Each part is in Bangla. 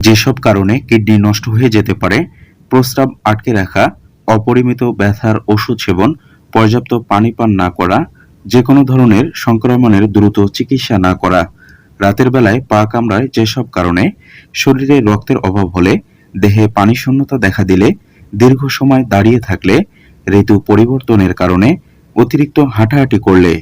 যেসব কারণে কিডনি নষ্ট হয়ে যেতে পারে, প্রস্রাব আটকে রাখা, অপরিমিত ব্যথার ওষুধ সেবন, পর্যাপ্ত পানি পান না করা যে কোনো ধরনের সংক্রমণের দ্রুত চিকিৎসা না করা। রাতের বেলায় পা কামড়ায় যেসব কারণে শরীরে রক্তের অভাব হলে, দেহে পানি শূন্যতা দেখা দিলে, দীর্ঘ সময় দাঁড়িয়ে থাকলে, ঋতু পরিবর্তনের কারণে অতিরিক্ত হাঁটাহাঁটি করলে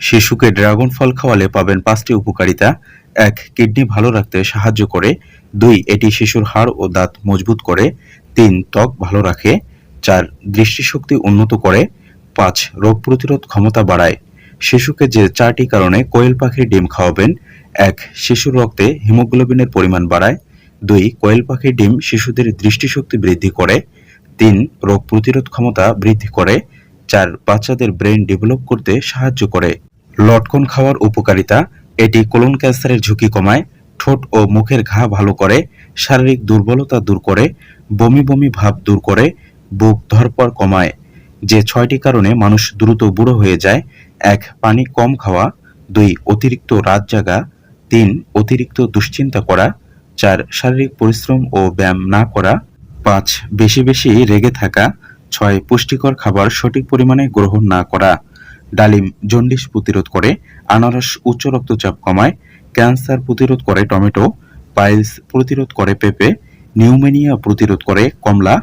শিশুকে ড্রাগন ফল খাওয়ালে পাবেন পাঁচটি উপকারিতা। এক, কিডনি ভালো রাখতে সাহায্য করে। দুই, এটি শিশুর হাড় ও দাঁত মজবুত করে। তিন, ত্বক ভালো রাখে। চার, দৃষ্টিশক্তি উন্নত করে। পাঁচ, রোগ প্রতিরোধ ক্ষমতা বাড়ায়। শিশুকে যে চারটি কারণে কোয়েল পাখির ডিম খাওয়াবেন, এক, শিশুর রক্তে হিমোগ্লোবিনের পরিমাণ বাড়ায়। দুই, কোয়েল পাখির ডিম শিশুদের দৃষ্টিশক্তি বৃদ্ধি করে। তিন, রোগ প্রতিরোধ ক্ষমতা বৃদ্ধি করে। চার, বাচ্চাদের ব্রেন ডেভেলপ করতে সাহায্য করে। লটকন খাওয়ার উপকারিতা, এটি কোলন ক্যান্সারের ঝুঁকি কমায়, ঠোঁট ও মুখের ঘা ভালো করে, শারীরিক দুর্বলতা দূর করে, বমি বমি ভাব দূর করে, বুক ধরপর কমায়। যে ছয়টি কারণে মানুষ দ্রুত বুড়ো হয়ে যায়, এক, পানি কম খাওয়া, দুই, অতিরিক্ত রাত জাগা, তিন, অতিরিক্ত দুশ্চিন্তা করা, চার, শারীরিক পরিশ্রম ও ব্যায়াম না করা, পাঁচ, বেশি বেশি রেগে থাকা, ছয়, পুষ্টিকর খাবার সঠিক পরিমাণে গ্রহণ না করা। ডালিম জন্ডিস প্রতিরোধ করে, আনারস উচ্চ রক্তচাপ কমায়, ক্যান্সার প্রতিরোধ করে টমেটো, পাইলস প্রতিরোধ করে পেঁপে, নিউমেনিয়া প্রতিরোধ করে কমলা